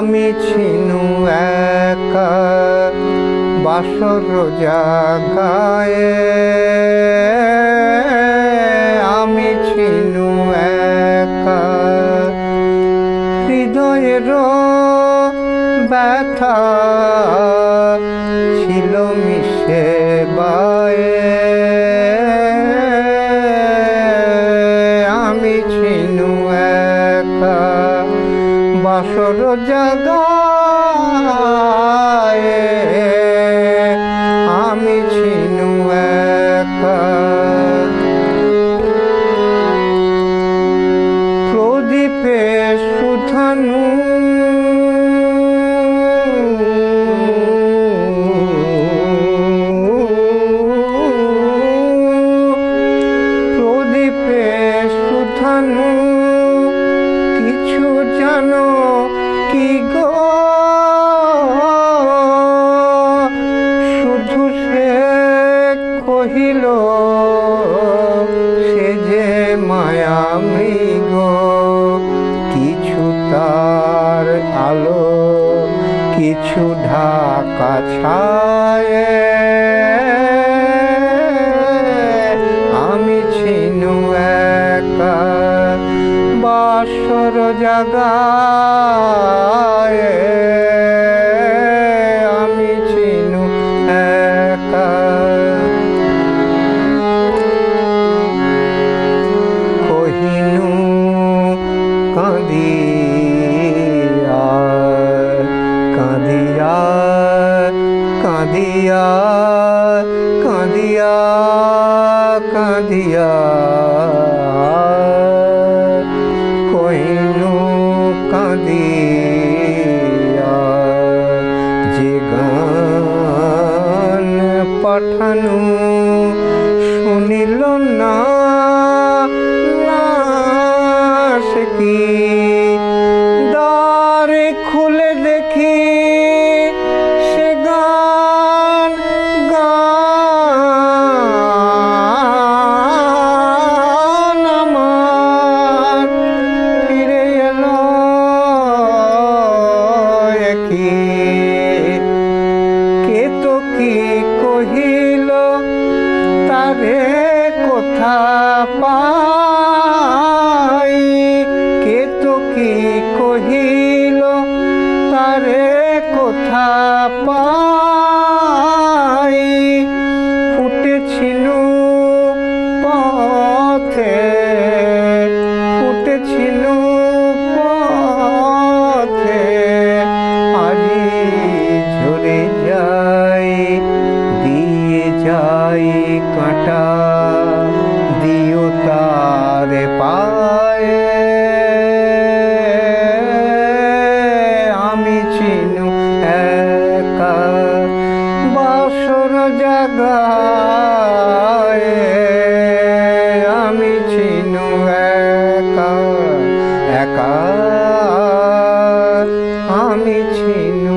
আমি ছিনু একা বাসর জাগায়ে। আমি ছিনু একা হৃদয়ের ব্যথা ছিল মিশে। ছিনু একা বাসর জাগায়। আমি ছিনু একা। প্রদীপে সুধানু সুধানু কিছু জানো কি গো? শুধু সে কহিল, সে যে মায়া মৃগ। কিছু তার আলো, কিছু ঢাকা ছায়। কাঁদিয়া কাঁদিয়া কাঁদিয়া। কহিনু কাঁদিয়া যে গান পাঠানু শুনিল না সে কি কে তো কি কহিল? তারে কোথা পাই। কে তো কি কহিল? তারে কোথা পাই। ফুটেছিল পথে ফুটেছিল পথে আজি জগায় আমি ছিনু একা একা। আমি ছিনু